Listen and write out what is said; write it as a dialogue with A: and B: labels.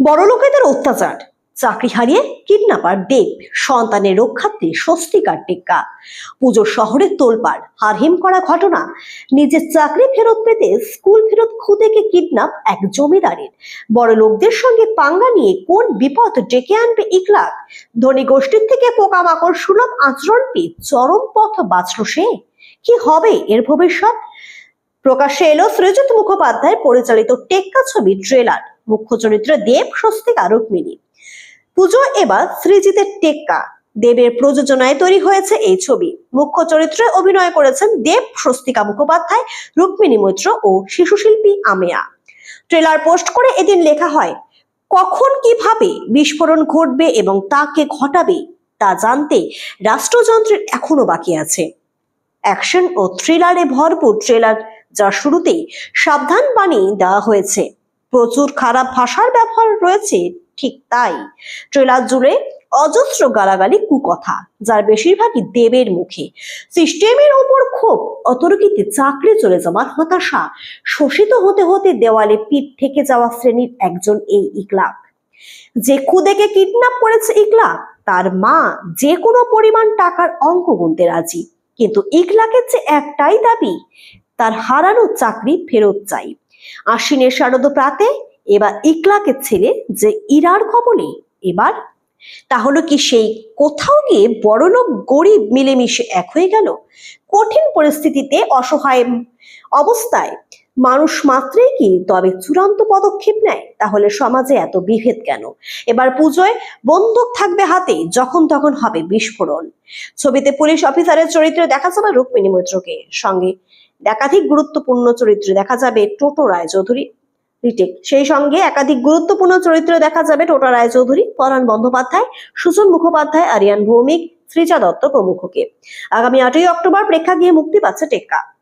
A: বড়লোকেদের অত্যাচার। চাকরি হারিয়ে কিডন্যাপার দেব, সন্তানের রক্ষার্থে স্বস্তিকার টিক্কা। পুজো শহরে তোলপাড়, হারহিম করা ঘটনা, নিজের চাকরি ফেরত পেতে স্কুল ফেরত খুদেকে কিডন্যাপ এক জমিদারের। বড় লোকদের সঙ্গে পাঙ্গা নিয়ে কোন বিপদ ডেকে আনবে ইকলাক ধনী গোষ্ঠীর থেকে পোকামাকড় সুলভ আচরণ পেয়ে চরম পথ বাঁচল সে? কি হবে এর ভবিষ্যৎ? প্রকাশ্যে এলো সৃজিত মুখোপাধ্যায় পরিচালিত টেক্কা ছবি ট্রেলার। মুখ্য চরিত্রে দেব স্বস্তিকা রুক্মিণী পুজো এবার সৃজিতের টেক্কা। দেবের প্রযোজনায় তৈরি হয়েছে এই ছবি। মুখ্য চরিত্রে অভিনয় করেছেন দেব স্বস্তিকা মুখোপাধ্যায়, রুক্মিণী মৈত্র ও শিশুশিল্পী আমেয়া। ট্রেলার পোস্ট করে এদিন লেখা হয়, কখন কীভাবে বিস্ফোরণ ঘটবে এবং তাকে ঘটাবে তা জানতে রাষ্ট্রযন্ত্রের এখনও বাকি আছে। অ্যাকশন ও থ্রিলারে ভরপুর ট্রেলার যার শুরুতেই সাবধান বাণী দেওয়া হয়েছে। প্রচুর খারাপ ভাষার ব্যবহার রয়েছে, ঠিক তাই। ট্রেলার জুড়ে অজস্র গালাগালি কুকথা, যার বেশিরভাগই দেবের মুখে। সিস্টেমের ওপর ক্ষোভ, অতর্কিতে চাকরি চলে যাওয়ার হতাশা, শোষিত হতে হতে দেওয়ালে পিঠ থেকে যাওয়া শ্রেণির একজন এই ইকলাক যে খুদেকে কিডন্যাপ করেছে ইকলাক তার মা যে কোনো পরিমাণ টাকার অঙ্ক গুনতে রাজি। কিন্তু ইকলাকের যে একটাই দাবি তার হারানো চাকরি ফেরত চাই। আশ্বিনের শারদ প্রাতে এবার ইকলাকের ছেলে যে ইরার কবলে এবার। তাহলে কি সেই কোথাও গিয়ে বড়লোক গরিব মিলেমিশে এক হয়ে গেল? কঠিন পরিস্থিতিতে অসহায় অবস্থায় মানুষ মাত্রেই কি তবে চূড়ান্ত পদক্ষেপ নেয়? তাহলে সমাজে এত বিভেদ কেন? এবার পুজোয় বন্দুক থাকবে হাতে, যখন তখন হবে বিস্ফোরণ। ছবিতে পুলিশ অফিসারের চরিত্রে দেখা যাবে রুক্মিণী মৈত্রকে। সঙ্গে একাধিক গুরুত্বপূর্ণ চরিত্র দেখা যাবে টোটো রায়চৌধুরী রিটেক। সেই সঙ্গে একাধিক গুরুত্বপূর্ণ চরিত্র দেখা যাবে টোটা রায়চৌধুরী, পরাণ বন্দ্যোপাধ্যায় সুজন মুখোপাধ্যায়, আরিয়ান ভৌমিক শ্রীজা দত্ত প্রমুখকে। আগামী আটই অক্টোবর প্রেক্ষাগৃহে মুক্তি পাচ্ছে টেক্কা।